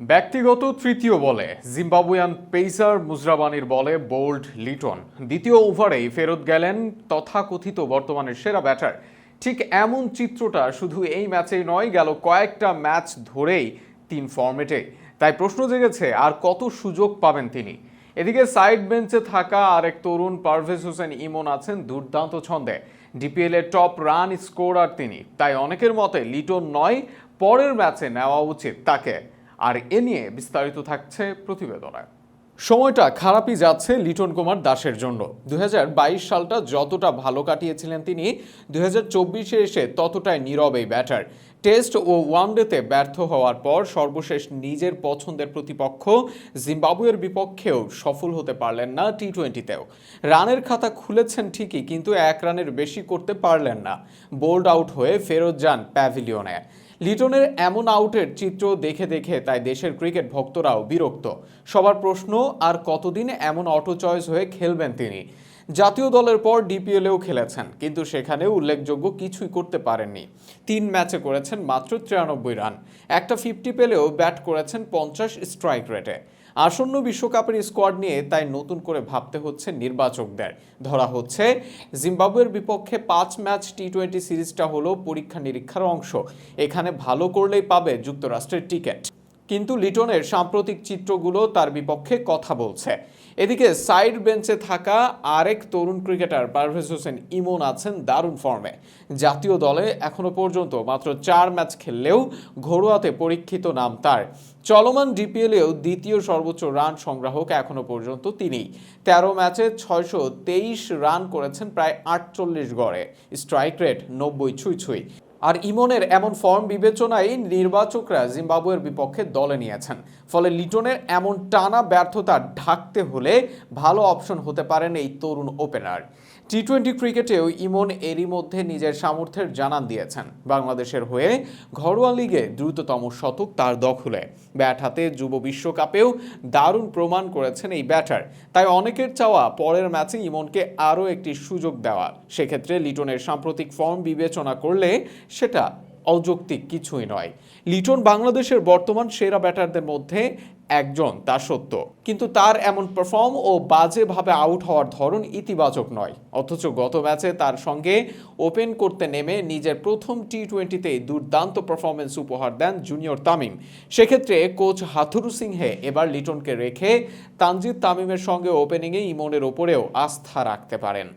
ব্যক্তিগত তৃতীয় বলে জিম্বাবুয়ান পেসার মুজরাবানির বলে বোল্ড লিটন। দ্বিতীয় ওভারেই ফেরত গেলেন তথাকথিত বর্তমানের সেরা ব্যাটার। ঠিক এমন চিত্রটা শুধু এই ম্যাচেই নয়, গেল কয়েকটা ম্যাচ ধরেই তিন ফর্মেটে তাই প্রশ্ন জেগেছে, আর কত সুযোগ পাবেন তিনি? এদিকে সাইড বেঞ্চে থাকা আরেক তরুণ পারভেজ হোসেন ইমন আছেন দুর্দান্ত ছন্দে। ডিপিএল এর টপ রান স্কোরার তিনি। তাই অনেকের মতে লিটন নয়, পরের ম্যাচে নেওয়া উচিত তাকে। আর এ নিয়ে বিস্তারিত থাকছে প্রতিবেদনায় সময়টা খারাপই যাচ্ছে লিটন কুমার দাসের জন্য। দুহাজার বাইশ সালটা যতটা ভালো কাটিয়েছিলেন তিনি দু চব্বিশে এসে ততটাই নীরব এই ব্যাটার। টেস্ট ও ওয়ানডেতে ব্যর্থ হওয়ার পর সর্বশেষ নিজের পছন্দের প্রতিপক্ষ জিম্বাবুয়ের বিপক্ষেও সফল হতে পারলেন না টি টোয়েন্টিতেও রানের খাতা খুলেছেন ঠিকই, কিন্তু এক রানের বেশি করতে পারলেন না। বোল্ড আউট হয়ে ফেরত যান প্যাভিলিয়নে। লিটনের এমন আউটের চিত্র দেখে দেখে তাই দেশের ক্রিকেট ভক্তরাও বিরক্ত। সবার প্রশ্ন, আর কতদিন এমন অটো চয়েস হয়ে খেলবেন তিনি? জাতীয় দলের পর ডিপিএলেও খেলেছেন, কিন্তু সেখানে উল্লেখযোগ্য কিছুই করতে পারেননি। তিন ম্যাচে করেছেন মাত্র তিরানব্বই রান। একটা ফিফটি পেলেও ব্যাট করেছেন পঞ্চাশ স্ট্রাইক রেটে। আসন্ন বিশ্বকাপের স্কোয়াড নিয়ে তাই নতুন করে ভাবতে হচ্ছে নির্বাচকদের। ধরা হচ্ছে, জিম্বাবুয়ের বিপক্ষে পাঁচ ম্যাচ টি টোয়েন্টি সিরিজটা হলো পরীক্ষা নিরীক্ষার অংশ। এখানে ভালো করলেই পাবে যুক্তরাষ্ট্রের টিকিট। কিন্তু লিটনের সাম্প্রতিক চিত্রগুলো তার বিপক্ষে কথা বলছে। এদিকে সাইড বেঞ্চে থাকা আরেক তরুণ ক্রিকেটার পারভেজ হোসেন ইমন আছেন দারুণ ফর্মে। জাতীয় দলে এখনও পর্যন্ত মাত্র চার ম্যাচ খেললেও ঘরোয়াতে পরীক্ষিত নাম তার। চলমান ডিপিএলেও দ্বিতীয় সর্বোচ্চ রান সংগ্রাহক এখনও পর্যন্ত তিনি তেরো ম্যাচে ছয়শো তেইশ রান করেছেন প্রায় আটচল্লিশ গড়ে। স্ট্রাইক রেট নব্বই ছুঁই ছুঁই। আর ইমনের এমন ফর্ম বিবেচনায় নির্বাচকরা জিম্বাবুয়ের বিপক্ষে দলে নিয়েছেন। ফলে লিটনের এমন টানা ব্যর্থতা ঢাকতে হলে ভালো অপশন হতে পারেন এই তরুণ ওপেনার। টি টোয়েন্টি ক্রিকেটেও ইমন এরই মধ্যে নিজের সামর্থ্যের জানান দিয়েছেন। বাংলাদেশের হয়ে ঘরোয়া লিগে দ্রুততম শতক তার দখলে। ব্যাট হাতে যুব বিশ্বকাপেও দারুণ প্রমাণ করেছেন এই ব্যাটার। তাই অনেকের চাওয়া পরের ম্যাচে ইমনকে আরও একটি সুযোগ দেওয়া। সেক্ষেত্রে লিটনের সাম্প্রতিক ফর্ম বিবেচনা করলে সেটা অযৌক্তিক কিছুই নয়। লিটন বাংলাদেশের বর্তমান সেরা ব্যাটারদের মধ্যে একজন, তা সত্য। কিন্তু তার এমন পারফর্ম ও বাজেভাবে আউট হওয়ার ধরন ইতিবাচক নয়। অথচ গত ম্যাচে তার সঙ্গে ওপেন করতে নেমে নিজের প্রথম টি টোয়েন্টিতেই দুর্দান্ত পারফরমেন্স উপহার দেন জুনিয়র তামিম। সেক্ষেত্রে কোচ হাথুরু সিংহে এবার লিটনকে রেখে তানজিদ তামিমের সঙ্গে ওপেনিংয়ে ইমনের ওপরেও আস্থা রাখতে পারেন।